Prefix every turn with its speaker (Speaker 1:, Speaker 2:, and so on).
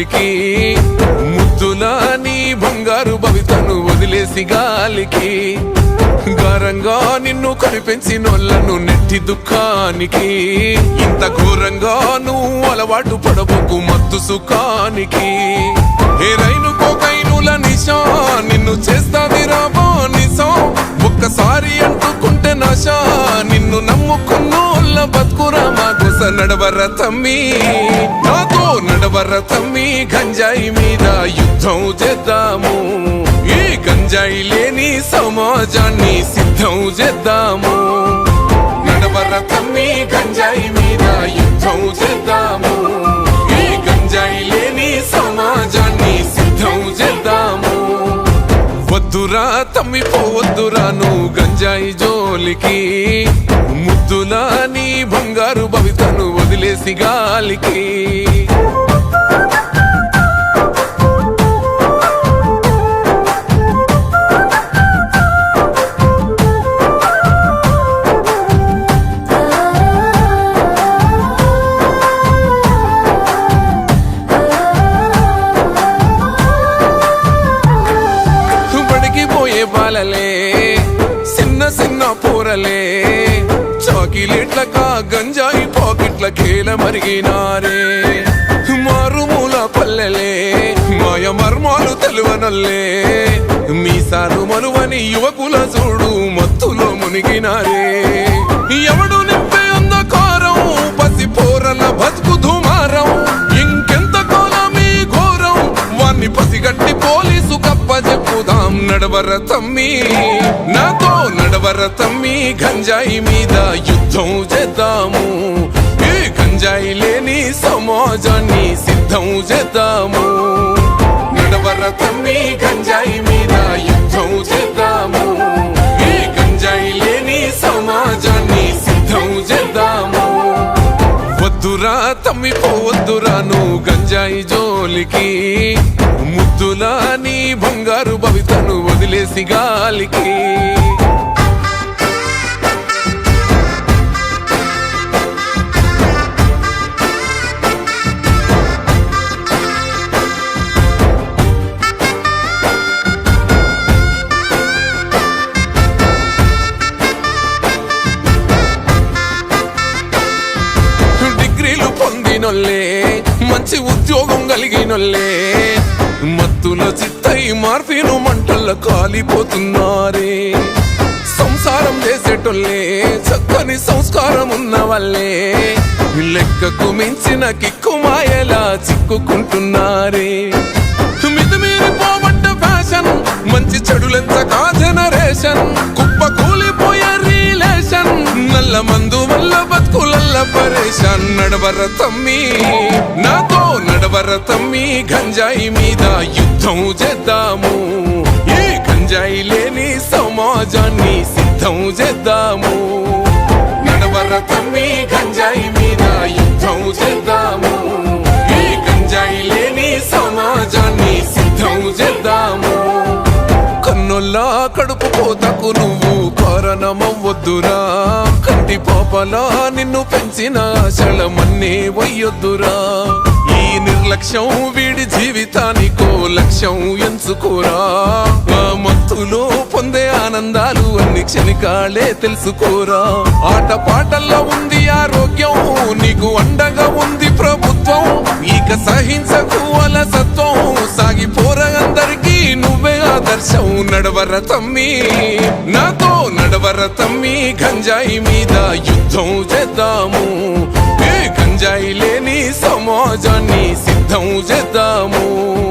Speaker 1: గాలికి ముద్దుల నీ బంగారు భవితను వదిలేసి గాలికి. గారంగా నిన్ను కనిపెంచినోళ్ళను నెట్టి దుఃఖానికి. ఇంత ఘోరంగా నువ్వు అలవాటు పడబోకు మత్తు సుఖానికి. ఏ రైలు కోకైనుల నిశా నిన్ను చేస్తాది రాబో నిశా. ఒక్కసారి అంటుకుంటే నాశా నిన్ను నమ్ముకున్నోళ్ళ బతుకురా మా గుస నడవర తమ్మి. నడవర గంజాయి మీద యుద్ధం చేద్దాము. ఈ గంజాయి లేని సమాజాన్ని సిద్ధం చేద్దాము. నడవర తమ్మి గంజాయి మీద యుద్ధం చేద్దాము. ఈ గంజాయి లేని సమాజాన్ని సిద్ధం చేద్దాము. వద్దురా తమ్మి పోవద్దురా నువ్వు గంజాయి జోలికి. ముద్దులా నీ బంగారు భవితను వదిలేసి గాలికి. చిన్న చిన్న పూరలే. చాకిలెట్లకా గంజాయి పాకెట్ల కేల మరిగినారే. మారుమూల పల్లెలే మాయ మర్మాలు తెలువనల్లే. మీసారు మనువని యువకుల చూడు మత్తులో మునిగినారే. చెప్పుదాం నడవర తమ్మి. నాతో నడవర తమ్మి గంజాయి మీద యుద్ధం చేద్దాము. ఈ గంజాయి లేని సమాజాన్ని సిద్ధం చేద్దాము. నడవర తమ్మి గంజాయి మీద యుద్ధం చేద్దాము. ఈ గంజాయి లేని సమాజాన్ని సిద్ధం చేద్దాము. వద్దురా తమ్మి పోవ గంజాయి జోలికి ముద్దులా నీ బంగారు భవితను వదిలేసి గాలికి. డిగ్రీలు పొందినొల్లే మంచి ఉద్యోగం కలిగినొల్లే మత్తుల చిత్తై మార్ఫీను మంటల్లో కాలిపోతున్నారే. సంసారం చేసేటోళ్ళే చక్కని సంస్కారం ఉన్న వాళ్ళే లెక్కకు మించిన కిక్కు మాయలా చిక్కుకుంటున్నారే. మితిమీరిపోబడ్డ ఫ్యాషన్ మంచి చెడులెంచకా జనరేషన్. కుప్పకు నడవర తమ్మి నాతో నడవర తమ్మి గంజాయి మీద యుద్ధం చేద్దాము. ఈ గంజాయి లేని సమాజాన్ని సిద్ధం చేద్దాము. కన్నుల్లా కడుపు పోతకు నువ్వు కారణమవ్వద్దురా. కంటి పాపలా నిన్ను పెంచిన ఆశలమన్నీ వయ్యొద్దురా. ఈ నిర్లక్ష్యం వీడి జీవితానికో లక్ష్యం ఎంచుకోరా. మత్తులో పొందే ఆనందాలు అన్ని క్షణికాలే తెలుసుకోరా. ఆట పాటల్లో ఉంది ఆరోగ్యం నీకు అండగా ఉంది ప్రభుత్వం. ఇక సహించకు అలసత్వం సాగిపోరగా దర్శవు నడవర తమ్మి. నాతో నడవర తమ్మి గంజాయి మీద యుద్ధం చేద్దాము. ఏ గంజాయి లేని సమాజాన్ని సిద్ధం చేద్దాము.